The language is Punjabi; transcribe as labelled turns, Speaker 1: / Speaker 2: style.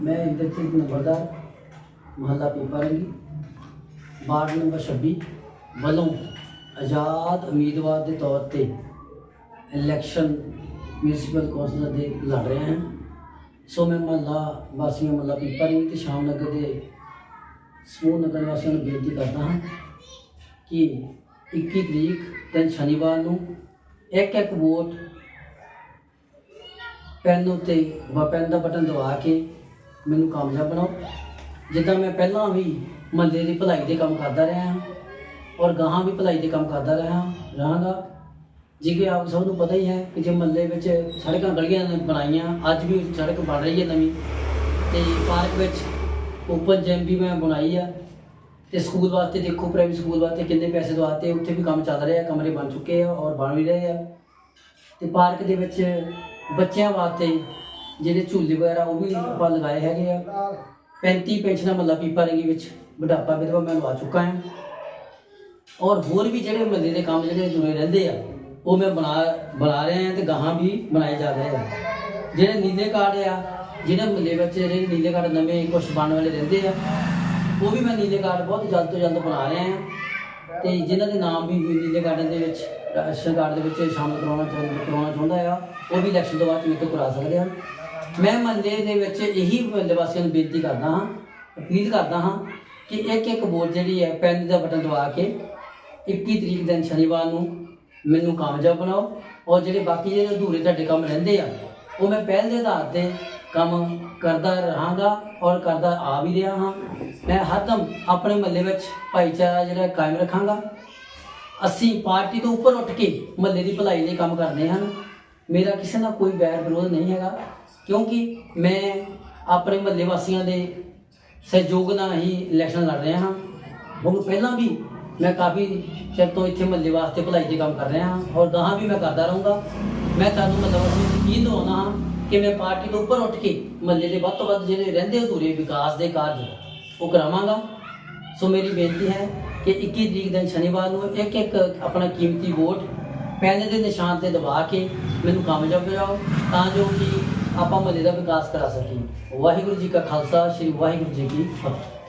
Speaker 1: ਮਨਪ੍ਰੀਤ ਨੰਬਰਦਾਰ ਮਹੱਲਾ ਪੀਪਾਰੰਗੀ ਵਾਰਡ ਨੰਬਰ 26 ਵੱਲੋਂ ਆਜ਼ਾਦ ਉਮੀਦਵਾਰ ਦੇ ਤੌਰ ਤੇ ਇਲੈਕਸ਼ਨ ਮਿਊਨਿਸਪਲ ਕੌਂਸਲਰ ਦੇ ਲੜ ਰਹੇ ਹਾਂ ਸੋ ਮੈਂ ਮਹੱਲਾ ਵਾਸੀਆਂ ਮਹੱਲਾ ਪੀਪਾਰੰਗੀ ਤੇ ਸ਼ਾਮ ਨਗਰ ਦੇ ਸਮੂਹ ਨਗਰ ਵਾਸੀਆਂ ਨੂੰ ਬੇਨਤੀ ਕਰਦਾ ਹਾਂ ਕਿ 21 ਤਰੀਕ ਦਿਨ ਸ਼ਨੀਵਾਰ ਨੂੰ ਇੱਕ ਇੱਕ ਵੋਟ ਪੈਨ ਉੱਤੇ ਵਾ ਪੈਨ ਦਾ ਬਟਨ ਦਬਾ ਕੇ ਮੈਨੂੰ ਕਾਮਯਾਬ ਬਣਾਓ। ਜਿੱਦਾਂ ਮੈਂ ਪਹਿਲਾਂ ਵੀ ਮਹੱਲੇ ਦੀ ਭਲਾਈ ਦੇ ਕੰਮ ਕਰਦਾ ਰਿਹਾ ਹਾਂ ਔਰ ਗਾਹਾਂ ਵੀ ਭਲਾਈ ਦੇ ਕੰਮ ਕਰਦਾ ਰਿਹਾ ਰਹਾਂਗਾ। ਜਿਵੇਂ ਆਪ ਸਭ ਨੂੰ ਪਤਾ ਹੀ ਹੈ ਕਿ ਜੇ ਮਹੱਲੇ ਵਿੱਚ ਸੜਕਾਂ ਗਲੀਆਂ ਬਣਾਈਆਂ, ਅੱਜ ਵੀ ਸੜਕ ਬਣ ਰਹੀ ਹੈ ਨਵੀਂ। ਤੇ ਪਾਰਕ ਵਿੱਚ ਓਪਨ ਜਿਮ ਵੀ ਮੈਂ ਬਣਾਈ ਆ। ਤੇ ਸਕੂਲ ਵਾਸਤੇ ਦੇਖੋ ਪ੍ਰਾਈਵੇਟ ਸਕੂਲ ਵਾਸਤੇ ਕਿੰਨੇ ਪੈਸੇ ਦਵਾਤੇ, ਉੱਥੇ ਵੀ ਕੰਮ ਚੱਲ ਰਿਹਾ, ਕਮਰੇ ਬਣ ਚੁੱਕੇ ਆ ਔਰ ਬਣ ਵੀ ਰਹੇ ਆ। ਤੇ ਪਾਰਕ ਦੇ ਵਿੱਚ ਬੱਚਿਆਂ ਵਾਸਤੇ ਜਿਹੜੇ ਝੂਲੇ ਵਗੈਰਾ ਉਹ ਵੀ ਆਪਾਂ ਲਗਾਏ ਹੈਗੇ ਆ। 35 ਪੈਨਸ਼ਨਾਂ ਮੱਲਾ ਪੀਪਾ ਰੰਗੀ ਵਿੱਚ ਬੁਢਾਪਾ ਵਿਧਵਾ ਮੈਂ ਲਵਾ ਚੁੱਕਾ ਹਾਂ। ਔਰ ਹੋਰ ਵੀ ਜਿਹੜੇ ਮੱਲੇ ਦੇ ਕੰਮ ਜਿਹੜੇ ਜੁੜੇ ਰਹਿੰਦੇ ਆ, ਉਹ ਮੈਂ ਬਣਾ ਬਣਾ ਰਿਹਾ ਹਾਂ ਤੇ ਗਾਹਾਂ ਵੀ ਬਣਾਏ ਜਾ ਰਹੇ ਆ। ਜਿਹੜੇ ਨੀਲੇ ਕਾਰਡ ਆ ਜਿਹੜੇ ਮੱਲੇ ਵਿੱਚ ਜਿਹੜੇ ਨੀਲੇ ਕਾਰਡ ਨਵੇਂ ਕੁਝ ਬਣਨ ਵਾਲੇ ਰਹਿੰਦੇ ਆ, ਉਹ ਵੀ ਮੈਂ ਨੀਲੇ ਕਾਰਡ ਬਹੁਤ ਜਲਦ ਤੋਂ ਜਲਦ ਬਣਾ ਰਿਹਾ ਹਾਂ। ਤੇ ਜਿਨ੍ਹਾਂ ਦੇ ਨਾਮ ਵੀ ਨੀਲੇ ਕਾਰਡ ਦੇ ਵਿੱਚ ਰਾਸ਼ਨ ਕਾਰਡ ਦੇ ਵਿੱਚ ਸ਼ਾਮਲ ਕਰਾਉਣਾ ਚਾਹੁੰਦਾ ਕਰਾਉਣਾ ਚਾਹੁੰਦਾ ਆ। ਉਹ ਵੀ ਇਲੈਕਸ਼ਨ ਤੋਂ ਬਾਅਦ ਮੇਰੇ ਤੋਂ ਕਰਾ ਸਕਦੇ ਹਨ। ਮੈਂ ਮਹੱਲੇ ਦੇ ਵਿੱਚ ਇਹੀ ਮਹੱਲੇ ਵਾਸੀਆਂ ਨੂੰ ਬੇਨਤੀ ਕਰਦਾ ਹਾਂ, ਅਪੀਲ ਕਰਦਾ ਹਾਂ ਕਿ ਇੱਕ ਇੱਕ ਵੋਟ ਜਿਹੜੀ ਹੈ, ਪੈਨ ਦਾ ਬਟਨ ਦਬਾ ਕੇ 21 ਤਰੀਕ ਦਿਨ ਸ਼ਨੀਵਾਰ ਨੂੰ ਮੈਨੂੰ ਕਾਮਯਾਬ ਬਣਾਓ। ਔਰ ਜਿਹੜੇ ਬਾਕੀ ਜਿਹੜੇ ਅਧੂਰੇ ਤੁਹਾਡੇ ਕੰਮ ਰਹਿੰਦੇ ਆ, ਉਹ ਮੈਂ ਪਹਿਲ ਦੇ ਆਧਾਰ ਤੇ ਕੰਮ ਕਰਦਾ ਰਹਾਂਗਾ ਔਰ ਕਰਦਾ ਆ ਵੀ ਰਿਹਾ ਹਾਂ। ਮੈਂ ਹਰਦਮ ਆਪਣੇ ਮਹੱਲੇ ਵਿੱਚ ਭਾਈਚਾਰਾ ਜਿਹੜਾ ਕਾਇਮ ਰੱਖਾਂਗਾ। ਅਸੀਂ ਪਾਰਟੀ ਤੋਂ ਉੱਪਰ ਉੱਠ ਕੇ ਮਹੱਲੇ ਦੀ ਭਲਾਈ ਲਈ ਕੰਮ ਕਰਦੇ ਹਨ ਮੇਰਾ ਕਿਸੇ ਨਾਲ ਕੋਈ ਵੈਰ ਵਿਰੋਧ ਨਹੀਂ ਹੈਗਾ, ਕਿਉਂਕਿ ਮੈਂ ਆਪਣੇ ਮਹੱਲੇ ਵਾਸੀਆਂ ਦੇ ਸਹਿਯੋਗ ਨਾਲ ਹੀ ਇਲੈਕਸ਼ਨ ਲੜ ਰਿਹਾ ਹਾਂ। ਹੁਣ ਪਹਿਲਾਂ ਵੀ ਮੈਂ ਕਾਫੀ ਚਿਰ ਤੋਂ ਇੱਥੇ ਮਹੱਲੇ ਵਾਸਤੇ ਭਲਾਈ ਦੇ ਕੰਮ ਕਰ ਰਿਹਾ ਹਾਂ ਔਰ ਗਾਹਾਂ ਵੀ ਮੈਂ ਕਰਦਾ ਰਹੂੰਗਾ। ਮੈਂ ਤੁਹਾਨੂੰ ਮਹੱਲੇ ਵਾਸੀਆਂ ਨੂੰ ਯਕੀਨ ਦਿਵਾਉਣਾ ਹਾਂ ਕਿ ਮੈਂ ਪਾਰਟੀ ਤੋਂ ਉੱਪਰ ਉੱਠ ਕੇ ਮਹੱਲੇ ਦੇ ਵੱਧ ਤੋਂ ਵੱਧ ਜਿਹੜੇ ਰਹਿੰਦੇ ਅਧੂਰੇ ਵਿਕਾਸ ਦੇ ਕਾਰਜ ਉਹ ਕਰਾਵਾਂਗਾ। ਸੋ ਮੇਰੀ ਬੇਨਤੀ ਹੈ ਕਿ 21 ਤਰੀਕ ਦਿਨ ਸ਼ਨੀਵਾਰ ਨੂੰ ਇੱਕ ਇੱਕ ਆਪਣਾ ਕੀਮਤੀ ਵੋਟ ਪੈਨ ਦੇ ਨਿਸ਼ਾਨ ਤੇ ਦਬਾ ਕੇ ਮੈਨੂੰ ਕਾਮਯਾਬ ਕਰਾਓ, ਤਾਂ ਜੋ ਕਿ ਆਪਾਂ ਮਹੱਲੇ ਦਾ ਵਿਕਾਸ ਕਰਾ ਸਕੀਏ। ਵਾਹਿਗੁਰੂ ਜੀ ਕਾ ਖਾਲਸਾ, ਸ੍ਰੀ ਵਾਹਿਗੁਰੂ ਜੀ ਕੀ ਫਤਿਹ।